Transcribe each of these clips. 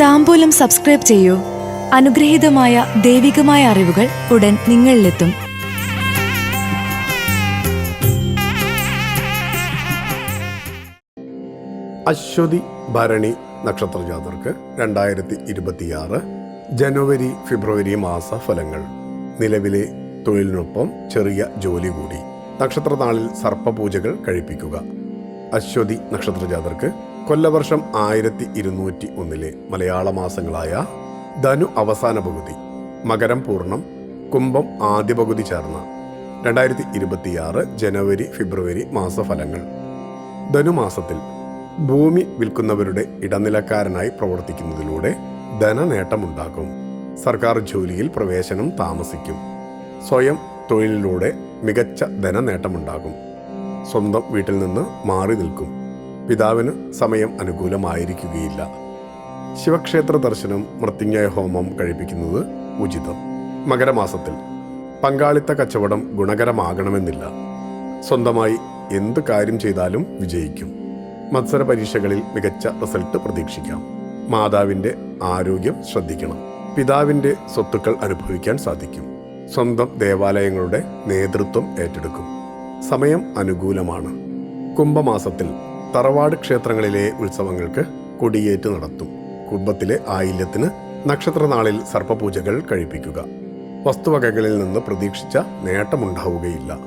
താമ്പൂലം subscribe ചെയ്യൂ. അനുഗ്രഹീതമായ ദൈവികമായ അറിവുകൾ ഉടൻ നിങ്ങളിലെത്തും. അശ്വതി ഭരണി നക്ഷത്ര ജാതർക്ക് രണ്ടായിരത്തി ഇരുപത്തിയാറ് ജനുവരി ഫെബ്രുവരി മാസ ഫലങ്ങൾ നിലവിലെ തൊഴിലിനൊപ്പം ചെറിയ ജോലി കൂടി. നക്ഷത്രനാളിൽ സർപ്പപൂജകൾ കഴിപ്പിക്കുക. അശ്വതി നക്ഷത്ര ജാതർക്ക് കൊല്ലവർഷം ആയിരത്തി ഇരുന്നൂറ്റി ഒന്നിലെ മലയാള മാസങ്ങളായ ധനു അവസാന പകുതി മകരം പൂർണം കുംഭം ആദ്യ പകുതി ചേർന്ന രണ്ടായിരത്തി ഇരുപത്തിയാറ് ജനുവരി ഫെബ്രുവരി മാസഫലങ്ങൾ. ധനുമാസത്തിൽ ഭൂമി വിൽക്കുന്നവരുടെ ഇടനിലക്കാരനായി പ്രവർത്തിക്കുന്നതിലൂടെ ധനനേട്ടമുണ്ടാക്കും. സർക്കാർ ജോലിയിൽ പ്രവേശനം താമസിക്കും. സ്വയം തൊഴിലിലൂടെ മികച്ച ധനനേട്ടമുണ്ടാകും സ്വന്തം വീട്ടിൽ നിന്ന് മാറി നിൽക്കും. പിതാവിന് സമയം അനുകൂലമായിരിക്കുകയില്ല. ശിവക്ഷേത്ര ദർശനം മൃത്യുഞ്ജയ ഹോമം കഴിപ്പിക്കുന്നത് ഉചിതം. മകരമാസത്തിൽ പങ്കാളിത്ത കച്ചവടം ഗുണകരമാകണമെന്നില്ല. സ്വന്തമായി എന്ത് കാര്യം ചെയ്താലും വിജയിക്കും. മത്സര പരീക്ഷകളിൽ മികച്ച റിസൾട്ട് പ്രതീക്ഷിക്കാം. മാതാവിന്റെ ആരോഗ്യം ശ്രദ്ധിക്കണം. പിതാവിന്റെ സ്വത്തുക്കൾ അനുഭവിക്കാൻ സാധിക്കും. സ്വന്തം ദേവാലയങ്ങളുടെ നേതൃത്വം ഏറ്റെടുക്കും. സമയം അനുകൂലമാണ്. കുംഭമാസത്തിൽ തറവാട് ക്ഷേത്രങ്ങളിലെ ഉത്സവങ്ങൾക്ക് കൊടിയേറ്റ് നടത്തും. കുടുംബത്തിലെ ആയില്യത്തിന് നക്ഷത്രനാളിൽ സർപ്പപൂജകൾ കഴിപ്പിക്കുക. വസ്തുവകകളിൽ നിന്ന് പ്രതീക്ഷിച്ച നേട്ടമുണ്ടാവുകയില്ല.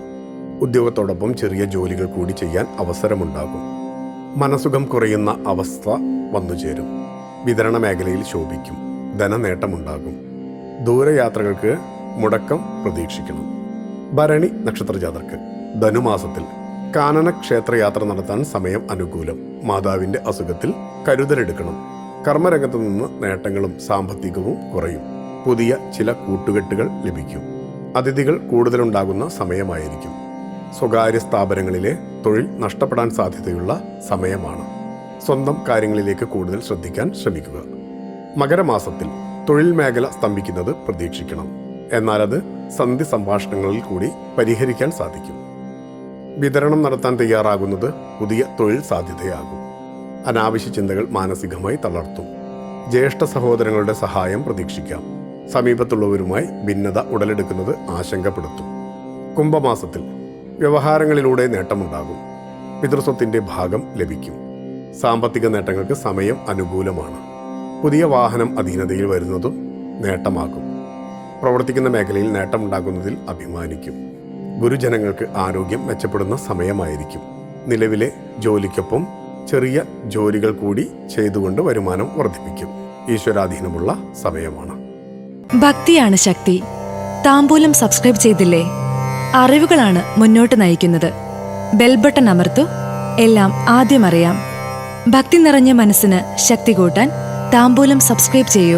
ഉദ്യോഗത്തോടൊപ്പം ചെറിയ ജോലികൾ കൂടി ചെയ്യാൻ അവസരമുണ്ടാകും. മനസുഖം കുറയുന്ന അവസ്ഥ വന്നുചേരും. വിതരണ മേഖലയിൽ ശോഭിക്കും. ധനനേട്ടമുണ്ടാകും. ദൂരയാത്രകൾക്ക് മുടക്കം പ്രതീക്ഷിക്കണം. ഭരണി നക്ഷത്ര ജാതർക്ക് ധനുമാസത്തിൽ കാനന ക്ഷേത്രയാത്ര നടത്താൻ സമയം അനുകൂലം. മാതാവിന്റെ അസുഖത്തിൽ കരുതലെടുക്കണം. കർമ്മരംഗത്തു നിന്ന് നേട്ടങ്ങളും സാമ്പത്തികവും കുറയും. പുതിയ ചില കൂട്ടുകെട്ടുകൾ ലഭിക്കും. അതിഥികൾ കൂടുതലുണ്ടാകുന്ന സമയമായിരിക്കും. സ്വകാര്യ സ്ഥാപനങ്ങളിലെ തൊഴിൽ നഷ്ടപ്പെടാൻ സാധ്യതയുള്ള സമയമാണ്. സ്വന്തം കാര്യങ്ങളിലേക്ക് കൂടുതൽ ശ്രദ്ധിക്കാൻ ശ്രമിക്കുക. മകരമാസത്തിൽ തൊഴിൽ മേഖല സ്തംഭിക്കുന്നത് പ്രതീക്ഷിക്കണം. എന്നാൽ അത് സന്ധി സംഭാഷണങ്ങളിൽ കൂടി പരിഹരിക്കാൻ സാധിക്കും. വിതരണം നടത്താൻ തയ്യാറാകുന്നത് പുതിയ തൊഴിൽ സാധ്യതയാകും. അനാവശ്യ ചിന്തകൾ മാനസികമായി തളർത്തും. ജ്യേഷ്ഠ സഹോദരങ്ങളുടെ സഹായം പ്രതീക്ഷിക്കാം. സമീപത്തുള്ളവരുമായി ഭിന്നത ഉടലെടുക്കുന്നത് ആശങ്കപ്പെടുത്തും. കുംഭമാസത്തിൽ വ്യവഹാരങ്ങളിലൂടെ നേട്ടമുണ്ടാകും. പിതൃസ്വത്തിന്റെ ഭാഗം ലഭിക്കും. സാമ്പത്തിക നേട്ടങ്ങൾക്ക് സമയം അനുകൂലമാണ്. പുതിയ വാഹനം അധീനതയിൽ വരുന്നതും നേട്ടമാകും. പ്രവർത്തിക്കുന്ന മേഖലയിൽ നേട്ടമുണ്ടാകുന്നതിൽ അഭിമാനിക്കും. ഗുരുജനങ്ങൾക്ക് ആരോഗ്യം മെച്ചപ്പെടുന്ന സമയമായിരിക്കും. നിലവിലെ ജോലിക്കൊപ്പം ചെറിയ ജോലികൾ കൂടി ചെയ്തുകൊണ്ട് വരുമാനം വർദ്ധിപ്പിക്കും. ഈശ്വരാധീനമുള്ള സമയമാണ്. ഭക്തിയാണ് ശക്തി. താമ്പൂലം സബ്സ്ക്രൈബ് ചെയ്തില്ലേ? അറിവുകളാണ് മുന്നോട്ട് നയിക്കുന്നത്. ബെൽബട്ടൺ അമർത്തു. എല്ലാം ആദ്യം അറിയാം. ഭക്തി നിറഞ്ഞ മനസ്സിന് ശക്തി കൂട്ടാൻ താമ്പൂലം സബ്സ്ക്രൈബ് ചെയ്യൂ.